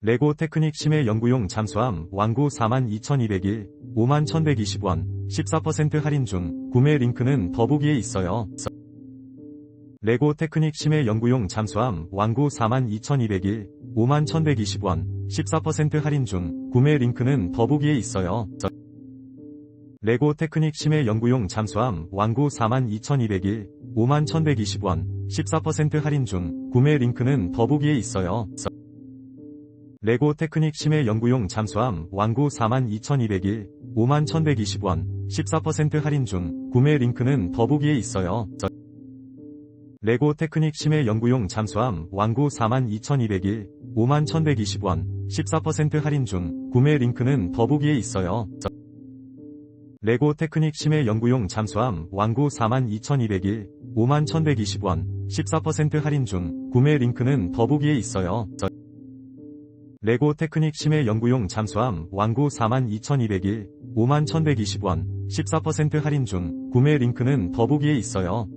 레고 테크닉 심해 연구용 잠수함 완구 42,201, 51,120원, 14% 할인 중, 구매 링크는 더보기에 있어요. 레고 테크닉 심해 연구용 잠수함 완구 42,201, 51,120원, 14% 할인 중, 구매 링크는 더보기에 있어요. 레고 테크닉 심해 연구용 잠수함 완구 42,201, 51,120원, 14% 할인 중, 구매 링크는 더보기에 있어요. 레고 테크닉 심해 연구용 잠수함 완구 42,201, 51,120원, 14% 할인 중, 구매 링크는 더보기에 있어요. 레고 테크닉 심해 연구용 잠수함 완구 42,201, 51,120원, 14% 할인 중, 구매 링크는 더보기에 있어요. 레고 테크닉 심해 연구용 잠수함 완구 42,201, 51,120원, 14% 할인 중, 구매 링크는 더보기에 있어요. 레고 테크닉 심해 연구용 잠수함 완구 42,201, 51,120원, 14% 할인 중, 구매 링크는 더보기에 있어요.